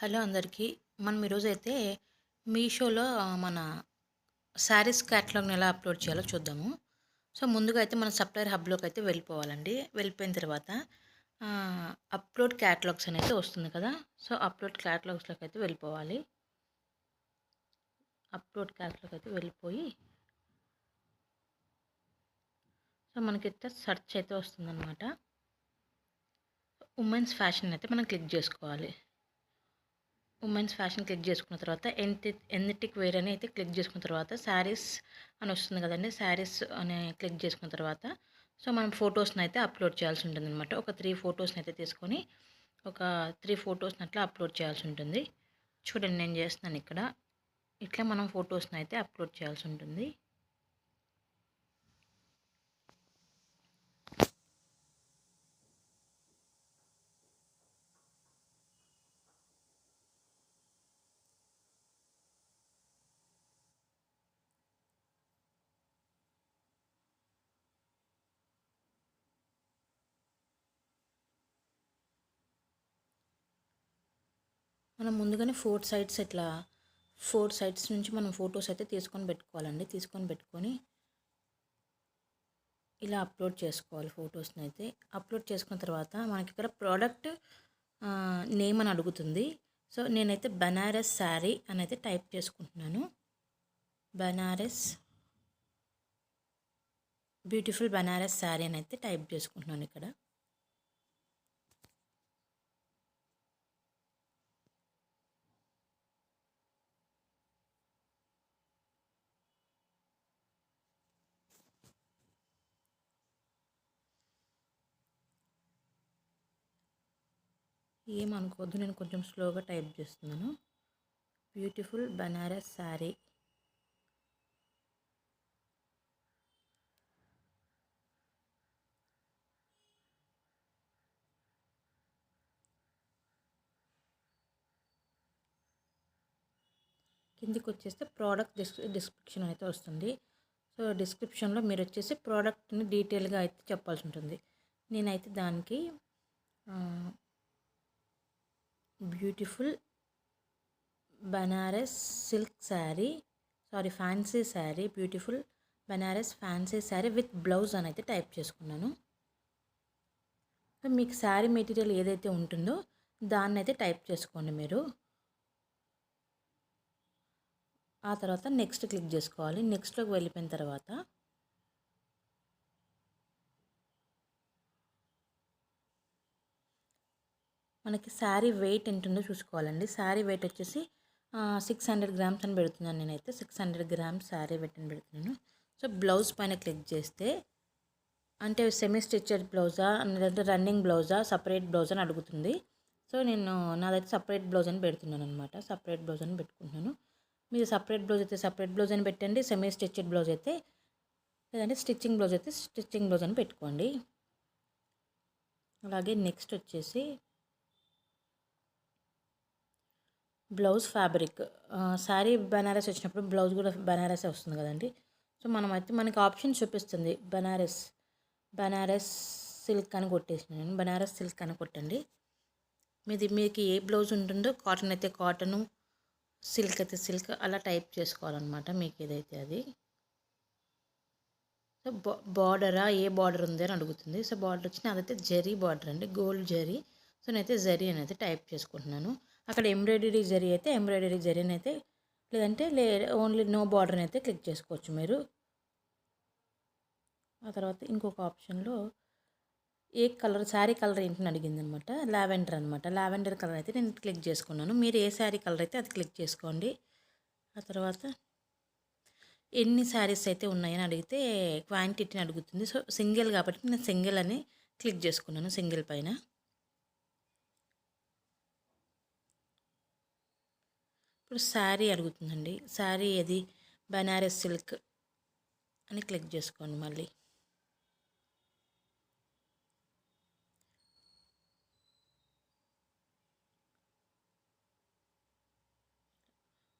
Hello అందరికీ. మనం ఈరోజు అయితే మీషోలో మన శారీస్ క్యాటలాగ్ని ఎలా అప్లోడ్ చేయాలో చూద్దాము. సో ముందుగా అయితే మన సప్లైర్ హబ్లోకి అయితే వెళ్ళిపోవాలండి. వెళ్ళిపోయిన తర్వాత అప్లోడ్ క్యాటలాగ్స్ అనేది వస్తుంది కదా. సో అప్లోడ్ క్యాటలాగ్స్లోకి అయితే వెళ్ళిపోవాలి. అప్లోడ్ క్యాటలాగ్ అయితే వెళ్ళిపోయి సో మనకైతే సెర్చ్ అయితే వస్తుందన్నమాట. ఉమెన్స్ ఫ్యాషన్ అయితే మనం క్లిక్ చేసుకోవాలి. ఉమెన్స్ ఫ్యాషన్ క్లిక్ చేసుకున్న తర్వాత ఎన్టి ఎన్నిటిక్ వేర్ అని అయితే క్లిక్ చేసుకున్న తర్వాత శారీస్ అని వస్తుంది కదండి శారీస్ అని క్లిక్ చేసుకున్న తర్వాత సో మనం ఫొటోస్ని అయితే అప్లోడ్ చేయాల్సి ఉంటుంది అనమాట ఒక త్రీ ఫొటోస్ని అయితే తీసుకొని ఒక త్రీ ఫొటోస్ని అట్లా అప్లోడ్ చేయాల్సి ఉంటుంది. చూడండి నేను చేస్తున్నాను ఇక్కడ. ఇట్లా మనం ఫొటోస్ని అయితే అప్లోడ్ చేయాల్సి ఉంటుంది. మనం ముందుగానే ఫోర్ సైడ్స్ ఇట్లా ఫోర్ సైడ్స్ నుంచి మనం ఫొటోస్ అయితే తీసుకొని పెట్టుకోవాలండి. తీసుకొని పెట్టుకొని ఇలా అప్లోడ్ చేసుకోవాలి ఫొటోస్ని అయితే. అప్లోడ్ చేసుకున్న తర్వాత మనకి ఇక్కడ ప్రోడక్ట్ నేమ్ అని అడుగుతుంది. సో నేనైతే బనారస్ శారీ అని అయితే టైప్ చేసుకుంటున్నాను. బనారస్ బ్యూటిఫుల్ బనారస్ శారీ అని అయితే టైప్ చేసుకుంటున్నాను ఇక్కడ. ఏమనుకోవద్దు నేను కొంచెం స్లోగా టైప్ చేస్తున్నాను. బ్యూటిఫుల్ బనారస్ శారీ. కిందికి వచ్చేస్తే ప్రోడక్ట్ డిస్ డిస్క్రిప్షన్ అయితే వస్తుంది. సో డిస్క్రిప్షన్లో మీరు వచ్చేసి ప్రోడక్ట్ని డీటెయిల్గా అయితే చెప్పాల్సి ఉంటుంది. నేనైతే దానికి beautiful Banaras silk sari. Sorry fancy sari. Beautiful Banaras fancy sari with blouse అని అయితే టైప్ చేసుకున్నాను. మీకు శారీ మెటీరియల్ ఏదైతే ఉంటుందో దాన్ని అయితే టైప్ చేసుకోండి మీరు. ఆ తర్వాత నెక్స్ట్ క్లిక్ చేసుకోవాలి. నెక్స్ట్లోకి వెళ్ళిపోయిన తర్వాత మనకి శారీ వెయిట్ ఎంత ఉందో చూసుకోవాలండి. శారీ వెయిట్ వచ్చేసి సిక్స్ హండ్రెడ్ గ్రామ్స్ అని పెడుతున్నాను నేనైతే. Six hundred grams sari weight అని పెడుతున్నాను. సో బ్లౌజ్ పైన క్లిక్ చేస్తే అంటే సెమీ స్టిచ్డ్ బ్లౌజా లేదంటే రన్నింగ్ బ్లౌజా సపరేట్ బ్లౌజ్ అని అడుగుతుంది. సో నేను నాదైతే సపరేట్ బ్లౌజ్ అని పెడుతున్నాను అనమాట సపరేట్ బ్లౌజ్ అని పెట్టుకుంటున్నాను. మీరు సపరేట్ బ్లౌజ్ అయితే సపరేట్ బ్లౌజ్ అని పెట్టండి. సెమీ స్టిచ్డ్ బ్లౌజ్ అయితే లేదంటే స్టిచ్చింగ్ బ్లౌజ్ అయితే స్టిచ్చింగ్ బ్లౌజ్ అని పెట్టుకోండి. అలాగే నెక్స్ట్ వచ్చేసి బ్లౌజ్ ఫ్యాబ్రిక్. శారీ బెనారస్ వచ్చినప్పుడు బ్లౌజ్ కూడా బెనారస్ వస్తుంది కదండి. సో మనం అయితే మనకి ఆప్షన్ చూపిస్తుంది. బెనారస్ బెనారస్ సిల్క్ అని కొట్టేసినాను నేను. సిల్క్ అని కొట్టండి. మీది మీకు ఏ బ్లౌజ్ ఉంటుందో కాటన్ అయితే కాటను సిల్క్ అయితే సిల్క్ అలా టైప్ చేసుకోవాలన్నమాట మీకు ఏదైతే అది. సో బార్డరా ఏ బార్డర్ ఉంది అని అడుగుతుంది. సో బార్డర్ వచ్చిన అదైతే జరీ బార్డర్ అండి. గోల్డ్ జరీ. సో నేనైతే జరీ అని అయితే టైప్ చేసుకుంటున్నాను. అక్కడ ఎంబ్రాయిడరీ జరీ అయితే ఎంబ్రాయిడరీ జరీని అయితే లేదంటే లే ఓన్లీ నో బార్డర్ని అయితే క్లిక్ చేసుకోవచ్చు మీరు. ఆ తర్వాత ఇంకొక ఆప్షన్లో ఏ కలర్ శారీ కలర్ ఏంటని అడిగింది అనమాట లావెండర్ అనమాట. లావెండర్ కలర్ అయితే నేను క్లిక్ చేసుకున్నాను. మీరు ఏ శారీ కలర్ అయితే అది క్లిక్ చేసుకోండి. ఆ తర్వాత ఎన్ని శారీస్ అయితే ఉన్నాయని అడిగితే క్వాంటిటీని అడుగుతుంది. సో సింగిల్ కాబట్టి నేను సింగిల్ అని క్లిక్ చేసుకున్నాను సింగిల్ పైన. ఇప్పుడు శారీ అడుగుతుందండి. శారీ అది బనారస్ సిల్క్ అని క్లిక్ చేసుకోండి మళ్ళీ.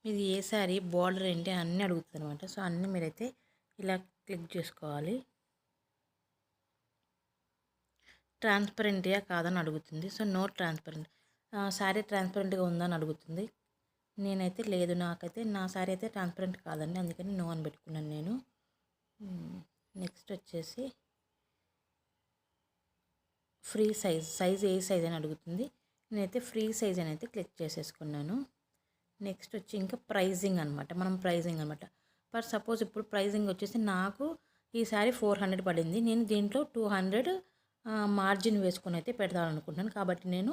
మీది ఏ శారీ బార్డర్ ఏంటి అన్నీ అడుగుతుంది అనమాట సో అన్నీ మీరైతే ఇలా క్లిక్ చేసుకోవాలి. ట్రాన్స్పరెంట్గా కాదని అడుగుతుంది. So no transparent. శారీ ట్రాన్స్పరెంట్గా ఉందని అడుగుతుంది. నేనైతే లేదు. నాకైతే నా శారీ అయితే ట్రాన్స్పరెంట్ కాదండి. అందుకని నో అని పెట్టుకున్నాను నేను. నెక్స్ట్ వచ్చేసి ఫ్రీ సైజ్ సైజ్ ఏ సైజ్ అని అడుగుతుంది. నేనైతే ఫ్రీ సైజ్ అని అయితే క్లిక్ చేసేసుకున్నాను. నెక్స్ట్ వచ్చి ఇంకా ప్రైజింగ్ అనమాట మనం ప్రైజింగ్ అనమాట ఫర్ సపోజ్ ఇప్పుడు ప్రైజింగ్ వచ్చేసి నాకు ఈ శారీ ఫోర్ హండ్రెడ్ పడింది. నేను దీంట్లో టూ హండ్రెడ్ మార్జిన్ వేసుకొని అయితే పెడతాను కాబట్టి నేను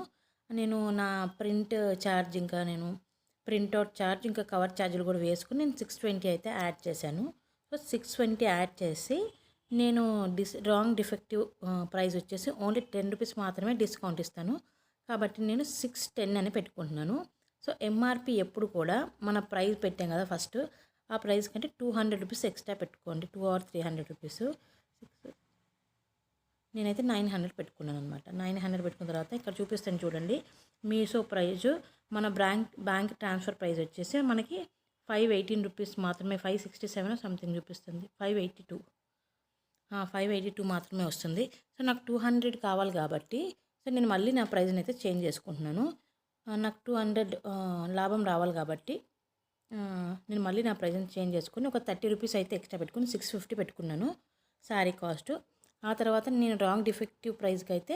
నేను నా ప్రింట్ ఛార్జ్ ఇంకా నేను ప్రింట్అవుట్ ఛార్జ్ ఇంకా కవర్ ఛార్జీలు కూడా వేసుకుని నేను సిక్స్ ట్వంటీ అయితే యాడ్ చేశాను. సో సిక్స్ ట్వంటీ యాడ్ చేసి నేను డిస్ రాంగ్ డిఫెక్టివ్ ప్రైస్ వచ్చేసి ఓన్లీ టెన్ రూపీస్ మాత్రమే డిస్కౌంట్ ఇస్తాను. కాబట్టి నేను సిక్స్ టెన్ అని పెట్టుకుంటున్నాను. సో ఎంఆర్పి ఎప్పుడు కూడా మన ప్రైస్ పెట్టాం కదా ఫస్ట్ ఆ ప్రైస్ కంటే టూ హండ్రెడ్ రూపీస్ ఎక్స్ట్రా పెట్టుకోండి. Two or three hundred rupees. Six నేనైతే నైన్ హండ్రెడ్ పెట్టుకున్నాను అనమాట నైన్ హండ్రెడ్ పెట్టుకున్న తర్వాత ఇక్కడ చూపిస్తాను చూడండి. మీషో ప్రైజు మన బ్యాంక్ బ్యాంక్ ట్రాన్స్ఫర్ ప్రైస్ వచ్చేసి మనకి ఫైవ్ ఎయిటీన్ రూపీస్ మాత్రమే ఫైవ్ సిక్స్టీ సెవెన్ సంథింగ్ చూపిస్తుంది. Five eighty two. Five eighty two మాత్రమే వస్తుంది. సో నాకు టూ హండ్రెడ్ కావాలి కాబట్టి సో నేను మళ్ళీ నా ప్రైజ్ని అయితే చేంజ్ చేసుకుంటున్నాను. నాకు టూ హండ్రెడ్ లాభం రావాలి కాబట్టి నేను మళ్ళీ నా ప్రైజ్ని చేంజ్ చేసుకుని ఒక థర్టీ రూపీస్ అయితే ఎక్స్ట్రా పెట్టుకుని సిక్స్ ఫిఫ్టీ పెట్టుకున్నాను శారీ కాస్ట్. ఆ తర్వాత నేను రాంగ్ డిఫెక్టివ్ ప్రైస్కి అయితే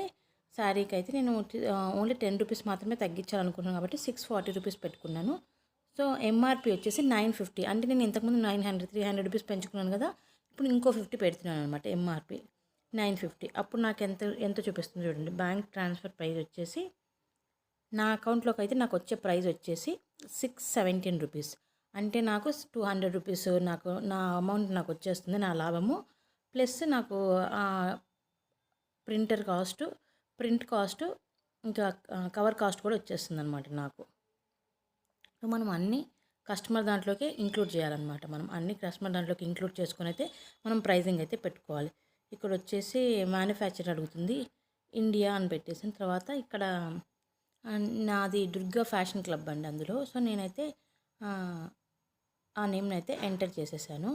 శారీకి అయితే నేను ఓన్లీ టెన్ రూపీస్ మాత్రమే తగ్గించాలనుకుంటున్నాను కాబట్టి సిక్స్ ఫార్టీ రూపీస్ పెట్టుకున్నాను. సో ఎంఆర్పి వచ్చేసి నైన్ ఫిఫ్టీ. అంటే నేను ఇంతకుముందు nine hundred three hundred rupees పెంచుకున్నాను కదా ఇప్పుడు ఇంకో ఫిఫ్టీ పెడుతున్నాను అనమాట ఎంఆర్పి నైన్ ఫిఫ్టీ. అప్పుడు నాకు ఎంత ఎంత చూపిస్తుంది చూడండి. బ్యాంక్ ట్రాన్స్ఫర్ ప్రైస్ వచ్చేసి నా అకౌంట్లోకి అయితే నాకు వచ్చే ప్రైస్ వచ్చేసి సిక్స్ సెవెంటీన్ రూపీస్. అంటే నాకు టూ హండ్రెడ్ రూపీస్ నాకు నా అమౌంట్ నాకు వచ్చేస్తుంది నా లాభము. ప్లస్ నాకు ప్రింటర్ కాస్ట్ ప్రింట్ కాస్ట్ ఇంకా కవర్ కాస్ట్ కూడా వచ్చేస్తుంది అనమాట నాకు మనం అన్నీ కస్టమర్ దాంట్లోకి ఇంక్లూడ్ చేయాలన్నమాట మనం. అన్ని కస్టమర్ దాంట్లోకి ఇంక్లూడ్ చేసుకుని అయితే మనం ప్రైజింగ్ అయితే పెట్టుకోవాలి. ఇక్కడ వచ్చేసి మ్యానుఫ్యాక్చర్ అడుగుతుంది ఇండియా అని పెట్టేసిన తర్వాత ఇక్కడ నాది దుర్గా ఫ్యాషన్ క్లబ్ అండి అందులో. సో నేనైతే ఆ నేమ్ని అయితే ఎంటర్ చేసేసాను.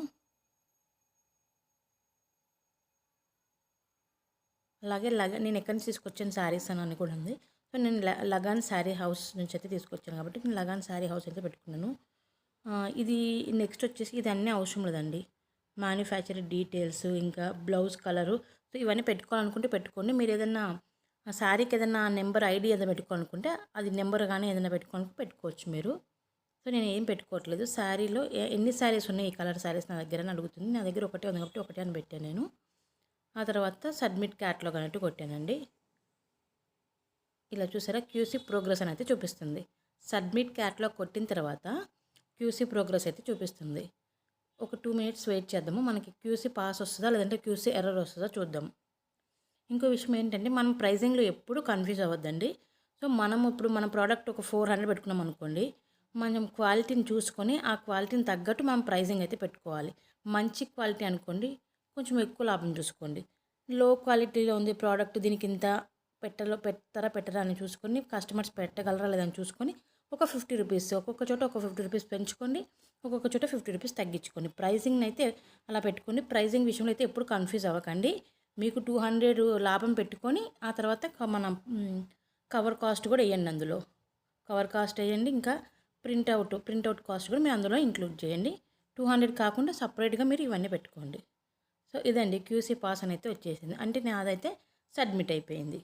అలాగే లగ నేను ఎక్కడి నుంచి తీసుకొచ్చాను శారీస్ అని కూడా ఉంది. సో నేను లగాన్ శారీ హౌస్ నుంచి అయితే తీసుకొచ్చాను కాబట్టి నేను లగాన్ శారీ హౌస్ అయితే పెట్టుకున్నాను. ఇది నెక్స్ట్ వచ్చేసి ఇది అన్నీ అవసరం లేదండి. మ్యానుఫ్యాక్చర్ డీటెయిల్స్ ఇంకా బ్లౌజ్ కలరు. సో ఇవన్నీ పెట్టుకోవాలనుకుంటే పెట్టుకోండి. మీరు ఏదైనా శారీకి ఏదైనా నెంబర్ ఐడి ఏదైనా పెట్టుకోవాలనుకుంటే అది నెంబర్ కానీ ఏదైనా పెట్టుకోవాలనుకుంటే పెట్టుకోవచ్చు మీరు. సో నేను ఏం పెట్టుకోవట్లేదు. శారీలో ఎన్ని శారీస్ ఉన్నాయి ఈ కలర్ శారీస్ నా దగ్గర అని అడుగుతుంది. నా దగ్గర ఒకటే ఉంది కాబట్టి ఒకటే అని పెట్టాను నేను. ఆ తర్వాత సబ్మిట్ క్యాట్లాగ్ అన్నట్టు కొట్టానండి. ఇలా చూసారా క్యూసీ ప్రోగ్రెస్ అని అయితే చూపిస్తుంది. సబ్మిట్ క్యాట్లాగ్ కొట్టిన తర్వాత క్యూసీ ప్రోగ్రెస్ అయితే చూపిస్తుంది. ఒక టూ మినిట్స్ వెయిట్ చేద్దాము. మనకి క్యూసీ పాస్ వస్తుందా లేదంటే క్యూసీ ఎర్రర్ వస్తుందా చూద్దాం. ఇంకో విషయం ఏంటంటే మనం ప్రైజింగ్లో ఎప్పుడు కన్ఫ్యూజ్ అవ్వద్దండి. సో మనం ఇప్పుడు మన ప్రోడక్ట్ ఒక ఫోర్ హండ్రెడ్ పెట్టుకున్నాం అనుకోండి మనం క్వాలిటీని చూసుకొని ఆ క్వాలిటీని తగ్గట్టు మనం ప్రైజింగ్ అయితే పెట్టుకోవాలి. మంచి క్వాలిటీ అనుకోండి కొంచెం ఎక్కువ లాభం చూసుకోండి. లో క్వాలిటీలో ఉంది ప్రోడక్ట్ దీనికి ఇంత పెట్టలో పెట్టారా పెట్టరా అని చూసుకొని కస్టమర్స్ పెట్టగలరా లేదని చూసుకొని ఒక ఫిఫ్టీ రూపీస్ ఒక్కొక్క చోట ఒక ఫిఫ్టీ రూపీస్ పెంచుకోండి. ఒక్కొక్క చోట ఫిఫ్టీ రూపీస్ తగ్గించుకోండి. ప్రైజింగ్ అయితే అలా పెట్టుకోండి. ప్రైజింగ్ విషయంలో అయితే ఎప్పుడు కన్ఫ్యూజ్ అవ్వకండి. మీకు టూ హండ్రెడ్ లాభం పెట్టుకొని ఆ తర్వాత మన కవర్ కాస్ట్ కూడా వేయండి అందులో. కవర్ కాస్ట్ వేయండి. ఇంకా ప్రింట్అవుట్ ప్రింట్అవుట్ కాస్ట్ కూడా మీరు అందులో ఇంక్లూడ్ చేయండి. టూ హండ్రెడ్ కాకుండా సపరేట్గా మీరు ఇవన్నీ పెట్టుకోండి. సో ఇదండి క్యూసీ పాస్ అని అయితే వచ్చేసింది. అంటే నాదైతే సబ్మిట్ అయిపోయింది.